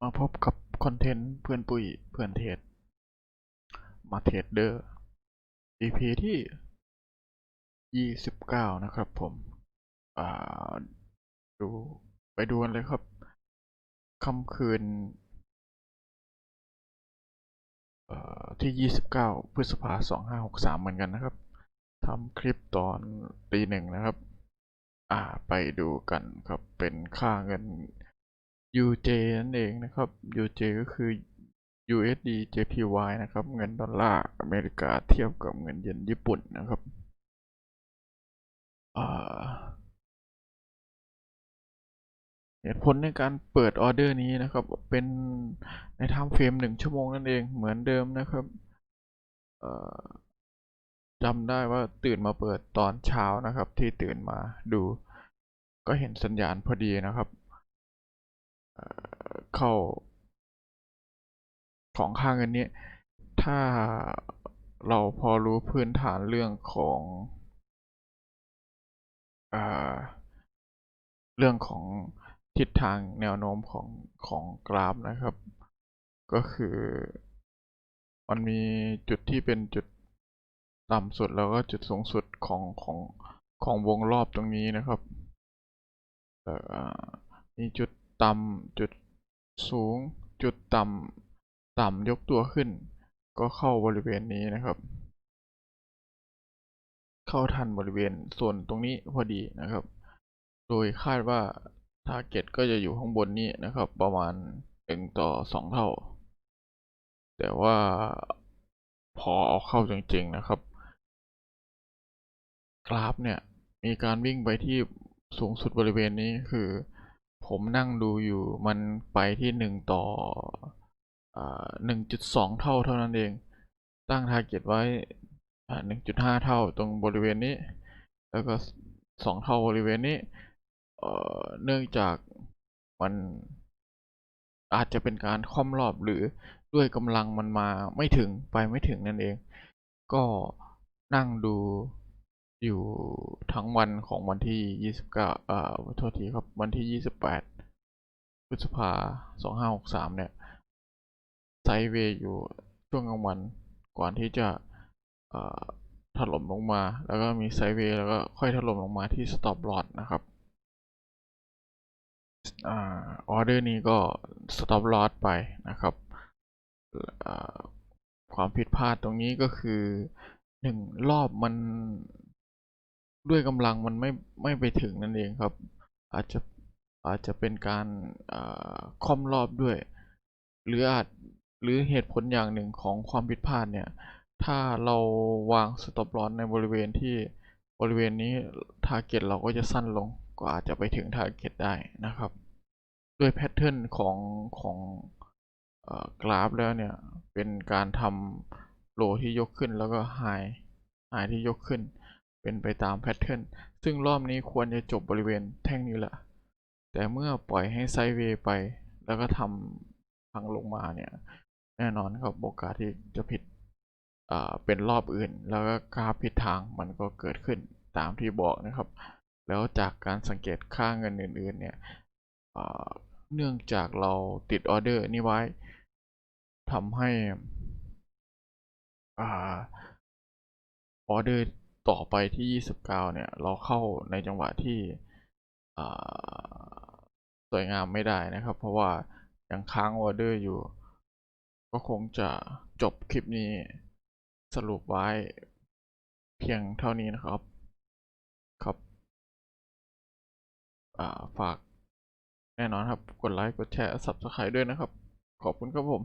มาพบกับคอนเทนต์เพื่อนปุ้ยเพื่อนเทรดมาเทรดเดอร์ EP ที่ยี่สิบเก้านะครับผมอ่าดูไปดูกันเลยครับค่ำคืนที่ยี่สิบเก้าพฤษภาสองห้าหกสามเหมือนกันนะครับทำคลิปตอนตีหนึ่งนะครับ อ่าไปดูกันครับเป็นค่าเงิน UJ นั่นเองนะครับ UJ ก็คือ USD JPY นะครับ เงินดอลลาร์อเมริกาเทียบกับเงินเยนญี่ปุ่นนะครับเหตุผลในการเปิดออเดอร์นี้นะครับ เป็นในไทม์เฟรมหนึ่งชั่วโมงนั่นเองเหมือนเดิมนะครับจำได้ว่าตื่นมาเปิดตอนเช้านะครับ ที่ตื่นมาดู ก็เห็นสัญญาณพอดีนะครับ เข้าของค่าเงินนี้ ถ้าเราพอรู้พื้นฐานเรื่องของอ่าเรื่องของทิศทางแนวโน้มของของกราฟนะครับ ก็คือมันมีจุดที่เป็นจุดต่ำสุดแล้วก็จุดสูงสุดของของของวงรอบตรงนี้นะครับมีจุด ต่ำจุดสูงจุดต่ำต่ำยกตัวขึ้น ก็เข้าบริเวณนี้นะครับ เข้าทันบริเวณส่วนตรงนี้พอดีนะครับ โดยคาดว่า Target ก็จะอยู่ข้างบนนี้นะครับ ประมาณ1ต่อ 2 เท่า แต่ว่าพอเอาเข้าจริงๆนะครับ กราฟเนี่ย มีการวิ่งไปที่สูงสุดบริเวณนี้คือ ผมนั่งดูอยู่มันไปที่1ต่อหนึ่งจุดสองเท่าเท่านั้นเอง ตั้ง Target ไว้หนึ่งจุดห้าเท่าตรงบริเวณนี้ แล้วก็สองเท่าบริเวณนี้เอ่อเนื่องจากมันอาจจะเป็นการค่อมรอบหรือด้วยกำลังมันมาไม่ถึงไปไม่ถึงนั่นเอง ก็นั่งดู อยู่ทั้งวันของวันที่ยี่สิบเอ่อโทษทีครับ วันที่ยี่สิบแปดพฤษภาสองห้าหกสามเนี่ย ไซเวย์อยู่ช่วงกลางวันก่อนที่จะเอ่อถล่มลงมา แล้วก็มีไซเวย์แล้วก็ค่อยถล่มลงมาที่สต็อปลอดนะครับออเดอร์นี้ก็สต็อปลอดไปนะครับ ความผิดพลาดตรงนี้ก็คือหนึ่งรอบมัน ด้วยกำลังมันไม่ไม่ไปถึงนั่นเองครับ อาจจะอาจจะเป็นการค่อมรอบด้วย หรืออาจหรือเหตุผลอย่างหนึ่งของความผิดพลาดเนี่ย ถ้าเราวางสต็อปลอสในบริเวณที่บริเวณนี้ทาร์เก็ตเราก็จะสั้นลง ก็อาจจะไปถึงทาร์เก็ตได้นะครับ ด้วยแพทเทิร์นของของกราฟแล้วเนี่ย เป็นการทำโลที่ยกขึ้นแล้วก็ไฮไฮที่ยกขึ้น เป็นไปตามแพทเทิร์นซึ่งรอบนี้ควรจะจบบริเวณแท่งนี้แหละ แต่เมื่อปล่อยให้ไซเวย์ไป แล้วก็ทำพังลงมาเนี่ย แน่นอนครับโอกาสที่จะผิดเป็นรอบอื่น แล้วก็กราผิดทางมันก็เกิดขึ้นตามที่บอกนะครับ แล้วจากการสังเกตค่าเงินอื่น ๆ เนี่ยเนื่องจากเราติดออเดอร์นี้ไว้ทำให้ออเดอร์ ต่อไปที่ 29 เนี่ย เราเข้าในจังหวะที่สวยงามไม่ได้นะครับ เพราะว่ายังค้างออเดอร์อยู่ ก็คงจะจบคลิปนี้สรุปไว้เพียงเท่านี้นะครับ ครับฝากแน่นอนครับ กดไลค์ กดแชร์ Subscribe ด้วยนะครับ ขอบคุณครับผม